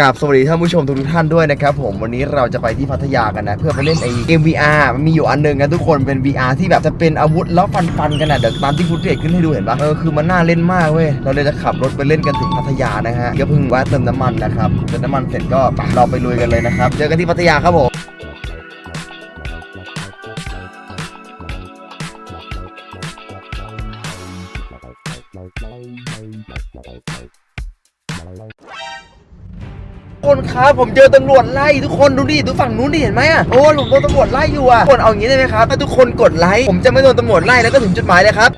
กับสวัสดีท่านผู้ชมทุกท่านด้วยนะครับผมวันนี้เราจะไปที่พัทยากันนะ เพื่อไปเล่นไอเกม VR มันมีอยู่อันหนึงนะทุกคนเป็น VR ที่แบบจะเป็นอาวุธแล้วฟันฟันๆกันนะเดี๋ยวตามที่ฟุตเทจขึ้นให้ดูเห็นปะเออคือมันน่าเล่นมากเว้ยเราเลยจะขับรถไปเล่นกันถึงพัทยานะฮะก็เพิ่งแวะเติมน้ำมันนะครับเติมน้ำมันเสร็จก็เราไปลุยกันเลยนะครับเจอกันที่พัทยาครับผม คนครับผมเจอตำรวจไล่ทุกคนดูดิดูฝั่งนู้นดิเห็นไหมอะโอ้ผมโดนตำรวจไล่อยู่อะคนเอาอย่างนี้ได้ไหมครับถ้าทุกคนกดไลค์ผมจะไม่โดนตำรวจไล่แล้วก็ถึงจุดหมายเลยครับ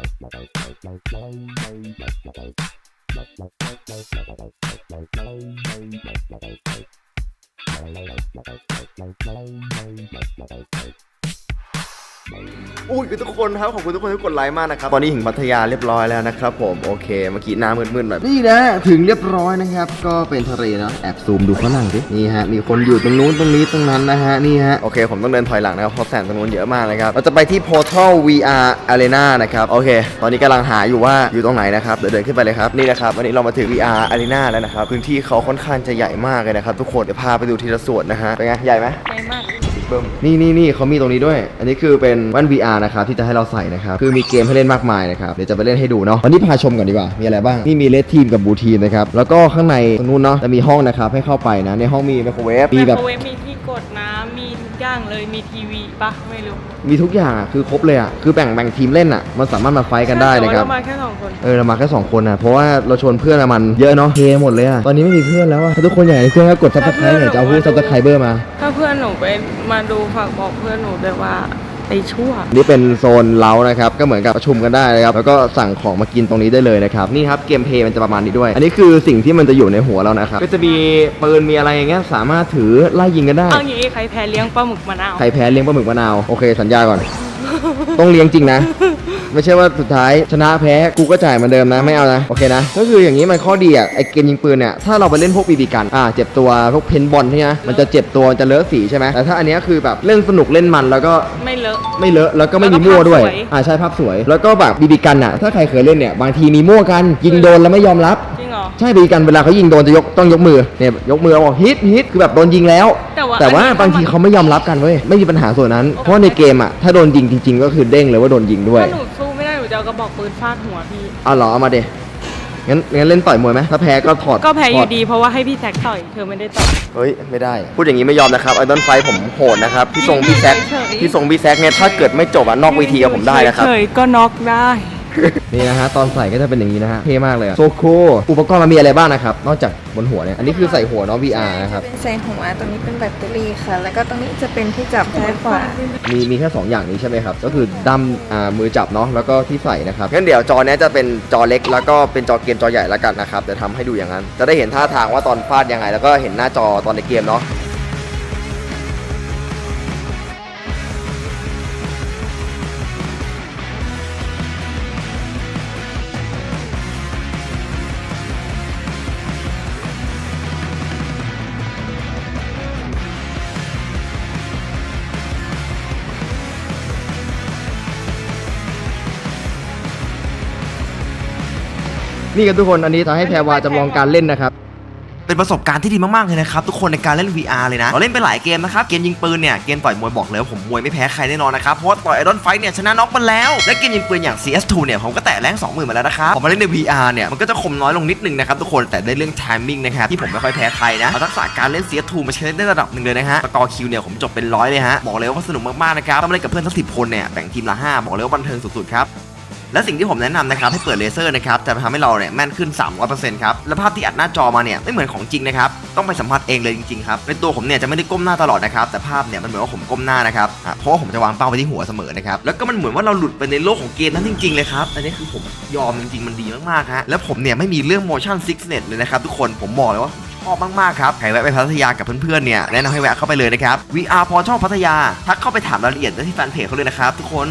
อุ้ยทุกคนครับขอบคุณทุกคนที่กดไลค์มากนะครับตอนนี้ถึงพัทยาเรียบร้อยแล้วนะครับผมโอเคเมื่อกี้น้ำมืดๆแบบนี่นะถึงเรียบร้อยนะครับ ก็เป็นทะเลเนาะแอบซูมดูข้างหลังดินี่ฮะมีคนอยู่ตรงนู้นตรงนี้ตรงนั้นนะฮะนี่ฮะโอเค ผมต้องเดินถอยหลังนะครับเพราะแสงตรงนู้นเยอะมากนะครับเราจะไปที่ Portal VR Arena นะครับโอเค ตอนนี้กำลังหาอยู่ว่าอยู่ตรงไหนนะครับเดี๋ยวเดินขึ้นไปเลยครับนี่นะครับวันนี้เรามาถึง VR Arena แล้วนะครับพื้นที่เขาค่อนข้างจะใหญ่มากเลยนะครับทุกคนเดี๋ยวพาไปดูทีละส่วนนะฮะเป็นไงใหญ่ไหมไปมาก เบิ้มนี่นี่นี่เขามีตรงนี้ด้วย อันนี้คือเป็นแว่น VR นะครับที่จะให้เราใส่นะครับคือมีเกมให้เล่นมากมายนะครับเดี๋ยวจะไปเล่นให้ดูเนาะวันนี้พาชมก่อนดีกว่ามีอะไรบ้างนี่มีเลดทีมกับบูทีมนะครับแล้วก็ข้างในตรงนู้นเนาะจะมีห้องนะครับให้เข้าไปนะในห้องมีไมโครเวฟมีแบบไมโครเวฟมีที่กดน้ำมีทุกอย่างเลยมีทีวีปะไม่รู้ มีทุกอย่างอะคือครบเลยอะคือแบ่งแบ่งทีมเล่นอะ มันสามารถมาไฟท์กันได้นะครับ แต่ว่าเรามาแค่สองคน เออเรามาแค่สองคนนะเพราะว่าเราชวนเพื่อนอะมันเยอะเนาะเทหมดเลยอะตอนนี้ไม่มีเพื่อนแล้วอะถ้าทุกคนอยากให้เพื่อนก็กดซับสไครต์เนี่ยจะเอาผู้ซับสไครเบอร์มา ถ้าเพื่อนหนูไปมาดูฝากบอกเพื่อนหนูด้วยว่า ไอชั่ว นี่เป็นโซนเล้านะครับ ก็เหมือนกับประชุมกันได้นะครับ แล้วก็สั่งของมากินตรงนี้ได้เลยนะครับ นี่ครับเกมเพลย์มันจะประมาณนี้ด้วย อันนี้คือสิ่งที่มันจะอยู่ในหัวเรานะครับ ก็จะมีปืนมีอะไรอย่างเงี้ย สามารถถือไล่ยิงกันได้ เอาอย่างนี้ใครแพ้เลี้ยงปลาหมึกมะนาว ใครแพ้เลี้ยงปลาหมึกมะนาว โอเค สัญญาก่อน ต้องเลี้ยงจริงนะ ไม่ใช่ว่าสุดท้ายชนะแพ้กูก็จ่ายเหมือนเดิมนะไม่เอานะโอเคนะ ก็คืออย่างนี้มันข้อดีอะไอเกมยิงปืนเนี่ยถ้าเราไปเล่นพวกบีบีกันอ่าเจ็บตัวพวกเพนบอลใช่ไหมมันจะเจ็บตัวจะเลอะสีใช่ไหมแต่ถ้าอันเนี้ยคือแบบเล่นสนุกเล่นมันแล้วก็ไม่เลอะ ไม่เลอะแล้วก็ไม่มีแล้วก็มั่วด้วยภาพสวย อ่าใช่ภาพสวย แล้วก็แบบบีบีกันอะถ้าใครเคยเล่นเนี่ยบางทีมีมั่วกันยิงโดนแล้วไม่ยอมรับจริงเหรอ ใช่บีบีกันเวลาเขายิงโดนจะยกต้องยกมือเนี่ยยกมือบอกฮิตฮิตคือแบบโดนยิงแล้ว แต่ว่าแต่ว่าอันนี้ บางทีมันเขาไม่ยอมรับกันเว้ยไม่มีปัญหาส่วนนั้น เพราะในเกมอะถ้าโดนยิงจริง ๆ ก็คือเด้งเลยว่าโดนยิงด้วย ถ้าหนูสู้ไม่ได้หนูจะเอากระบอกปืนฟาดหัวพี่ เอาเหรอเอามาเดงั้นงั้นเล่นต่อยมวยไหมถ้าแพ้ก็ถอดก็แพ้อถยู่ดีเพราะว่าให้พี่แท็กต่อยเธอไม่ได้ต่อย เฮ้ยไม่ได้ พูดอย่างนี้ไม่ยอมนะครับไอดอนไฟผมโหดนะครับพี่ทรงพี่แซกเฉยๆ พี่ทรงพี่แซกเนี่ยถ้าเกิดไม่จบอะนอกเวทีกับผมได้นะครับ เฉยๆก็น็อกได้ นี่นะฮะตอนใส่ก็จะเป็นอย่างนี้นะฮะเท่มากเลยโซโคอุปกรณ์มันมีอะไรบ้างนะครับนอกจากบนหัวเนี่ยอันนี้คือใส่หัวเน้อง VR นะครับเป็นใส่หัวตรงนี้เป็นแบตเตอรี่ค่ะ แล้วก็ตรงนี้จะเป็นที่จับซ้ายขวามีมีแค่2อย่างนี้ใช่ไหมครับก็คือดั้มอ่ามือจับเนาะแล้วก็ที่ใส่นะครับงั้นเดี๋ยวจอเนี้ยจะเป็นจอเล็ก แล้วก็เป็นจอเกมจอใหญ่แล้วกันนะครับเดี๋ยวทำให้ดูอย่างนั้น จะได้เห็นท่าทางว่าตอนฟาดยังไง แล้วก็เห็นหน้าจอตอนในเกมเนาะ นี่กันทุกคนอันนี้จะให้แพรวาจำลองการเล่นนะครับ เป็นประสบการณ์ที่ดีมากๆเลยนะครับ ทุกคนในการเล่น VR เลยนะ เราเล่นไปหลายเกมนะครับ เกมยิงปืนเนี่ยเกมต่อยมวยบอกเลยว่าผมมวยไม่แพ้ใครแน่นอนนะครับเพราะต่อยไอรอนไฟเนี่ยชนะน็อกมันแล้ว และเกมยิงปืนอย่าง CS2 เนี่ยผมก็แตะแรง20,000มาแล้วนะครับพอมาเล่นใน VR เนี่ยมันก็จะคมน้อยลงนิดนึงนะครับทุกคนแต่ได้เรื่อง timing นะครับที่ผมไม่ค่อยแพ้ใครนะเอาทักษะการเล่น CS2 มาใช้ได้ระดับหนึ่งเลยนะฮะสกอร์คิวเนี่ยผมจบเป็นร้อยเลยฮะบอกเลยว่าสนุกมากๆนะครับต้องเล่นกับเพื่อนทั้งสิบคนเนี่ยแบ่งทีมละห้าบอกเลยว่าบันเทิงสุดๆครับ และสิ่งที่ผมแนะนำนะครับให้เปิดเลเซอร์นะครับจะทำให้เราเนี่ยแม่นขึ้น 300%ครับและภาพที่อัดหน้าจอมาเนี่ยไม่เหมือนของจริงนะครับต้องไปสัมผัสเองเลยจริงๆครับในตัวผมเนี่ยจะไม่ได้ก้มหน้าตลอดนะครับแต่ภาพเนี่ยมันเหมือนว่าผมก้มหน้านะครับเพราะว่าผมจะวางเป้าไปที่หัวเสมอนะครับแล้วก็มันเหมือนว่าเราหลุดไปในโลกของเกมนั้นจริงๆเลยครับอันนี้คือผมยอมจริงๆมันดีมากๆฮะแล้วผมเนี่ยไม่มีเรื่อง motion sickness เลยนะครับทุกคนผมบอกเลยว่าชอบมากๆครับใครแวะไปพัทยากับเพื่อนๆเนี่ยแนะนำให้แวะเข้าไปเลยนะครับ VR พอช่องพัทยาทักเข้าไปถามรายละเอียดได้ที่แฟนเพจเขาเลยนะครับทุกคน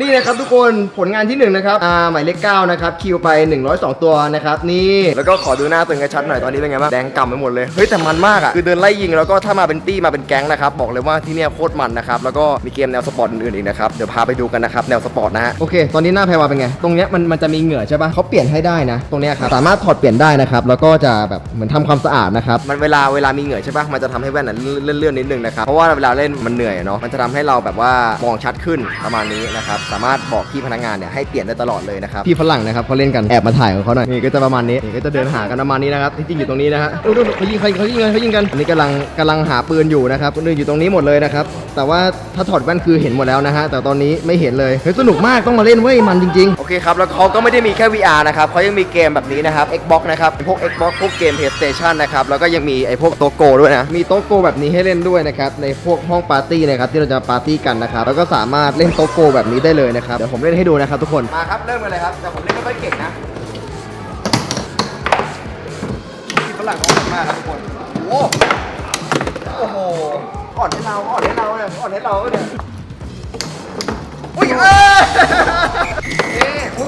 นี่นะครับทุกคนผลงานที่หนึ่งนะครับอ่าหมายเลข9นะครับคิวไป 102 ตัวนะครับนี่แล้วก็ขอดูหน้าตัวเองชัดหน่อยตอนนี้เป็นไงบ้างแดงกำไปหมดเลยเฮ้ยแต่มันมากอะคือเดินไล่ยิงแล้วก็ถ้ามาเป็นตี้มาเป็นแก๊งนะครับบอกเลยว่าที่เนี่ยโคตรมันนะครับแล้วก็มีเกมแนวสปอร์ตอื่นๆอีกนะครับเดี๋ยวพาไปดูกันนะครับแนวสปอร์ตนะฮะโอเค ตอนนี้หน้าแพรวาเป็นไง ตรงเนี้ยมันมันจะมีเหงื่อใช่ปะเขาเปลี่ยนให้ได้นะ ตรงเนี้ยครับสามารถถอดเปลี่ยนได้นะครับแล้วก็จะแบบเหมือนทำความสะอาดนะครับมันเวลาเวลามีเหงื่อใช่ปะมันจะทำให้แว่นน่ะเลื่อนเลื่อนๆนิดนึงนะครับเพราะว่าเวลาเล่นมันเหนื่อยอะเนาะมันจะทำให้เราแบบว่ามองชัดขึ้นประมาณนี้นะครับสามารถบอกพี่พนักงานเนี่ยให้เปลี่ยนได้ตลอดเลยนะครับพี่ฝรั่งนะครับเขาเล่นกันแอบมาถ่ายของเขาหน่อยนี่ก็จะประมาณนี้นี่ก็จะเดินหากันประมาณนี้นะครับจริงๆอยู่ตรงนี้นะฮะดูดูเขายิงเขาเขายิงกันเขายิงกันอันนี้กำลังกำลังหาปืนอยู่นะครับคนอื่นอยู่ตรงนี้หมดเลยนะครับแต่ว่าถ้าถอดแว่นคือเห็นหมดแล้วนะฮะแต่ตอนนี้ไม่เห็นเลยเฮ้ยสนุกมากต้องมาเล่นเว้ยมันจริงๆโอเคครับแล้วเขาก็ไม่ได้มีแค่ VR นะครับเขายังมีเกมแบบนี้นะครับ Xbox นะครับพวก Xbox พวกเกม PlayStation นะครับแล้วก็ยังมีไอ้พวกโตโกด้วยนะมีโตโกแบบนี้ให้เล่นด้วยนะครับในพวกห้องปาร์ตี้นะครับที่เราจะปาร์ตี้กันนะครับแล้วก็สามารถเล่นโตโกแบบนี้ได้เลยนะครับ เดี๋ยวผมเล่นให้ดูนะครับทุกคน มาครับ เริ่มกันเลยครับ แต่ผมเล่นไม่ค่อยเก่งนะที่ฝรั่งเขาอ่อนมากครับทุกคน โอ้โหโอ้โหอ่อนให้เราอ่อนให้เราเนี่ยอ่อนให้เราเนี่ยอุ้ยเอ้ยนี่โอ้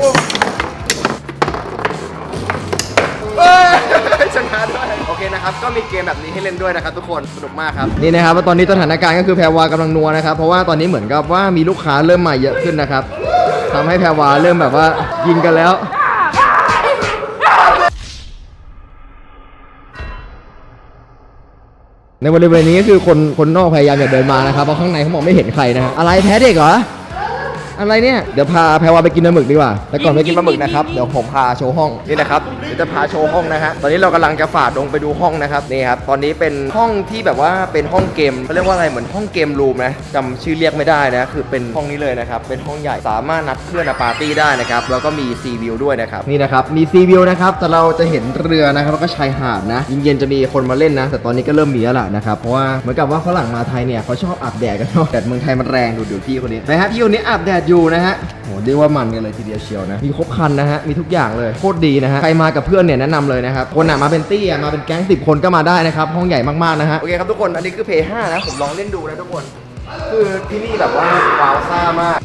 ชนะด้วยโอเคนะครับก็มีเกมแบบนี้ให้เล่นด้วยนะครับทุกคนสนุกมากครับนี่นะครับว่าตอนนี้สถานการณ์ก็คือแพรวากำลังนัวนะครับเพราะว่าตอนนี้เหมือนกับว่ามีลูกค้าเริ่มมาเยอะขึ้นนะครับทำให้แพรวาเริ่มแบบว่ายิงกันแล้ว ในบริเวณนี้ก็คือคนคนนอกพยายามจะเดินมานะครับเพราะข้างในเขามองไม่เห็นใครนะฮะอะไรแพ้เด็กเหรอ อะไรเนี่ย เดี๋ยวพาแพรวาไปกินปลาหมึกดีกว่า แต่ก่อนไปกินปลาหมึกนะครับ เดี๋ยวผมพาโชว์ห้องนี่นะครับ เดี๋ยวจะพาโชว์ห้องนะฮะ ตอนนี้เรากำลังจะฝ่าดงไปดูห้องนะครับ นี่ครับ ตอนนี้เป็นห้องที่แบบว่าเป็นห้องเกมเขาเรียกว่าอะไร เหมือนห้องเกมรูมนะจำชื่อเรียกไม่ได้นะ คือเป็นห้องนี้เลยนะครับ เป็นห้องใหญ่ สามารถนัดเพื่อนมาปาร์ตี้ได้นะครับ แล้วก็มีซีวิวด้วยนะครับ นี่นะครับ มีซีวิวนะครับ แต่เราจะเห็นเรือนะครับ แล้วก็ชายหาดนะ เย็นๆจะมีคนมาเล่นนะ แต่ตอนนี้ก็เริ่มมีแล้วล่ะนะครับ เพราะว่าเหมือนกับว่าฝรั่งมาไทยเนี่ยเขาชอบอาบแดดกันเนาะแดดเมืองไทยมันแรงดูดูพี่คนนี้นะฮะพี่คนนี้อาบแดดอยู่นะฮะโหเรียกว่ามันกันเลยทีเดียวเชียวนะ มีครบคันนะฮะ มีทุกอย่างเลย โคตรดีนะฮะ ใครมากับเพื่อนเนี่ยแนะนำเลยนะครับ คนอะมาเป็นตี้อะมาเป็นแก๊งสิบคนก็มาได้นะครับ ห้องใหญ่มากๆนะฮะ โอเคครับทุกคน อันนี้คือเพย์ห้านะ ผมลองเล่นดูนะทุกคน คือที่นี่แบบว่าว้าวซ่ามาก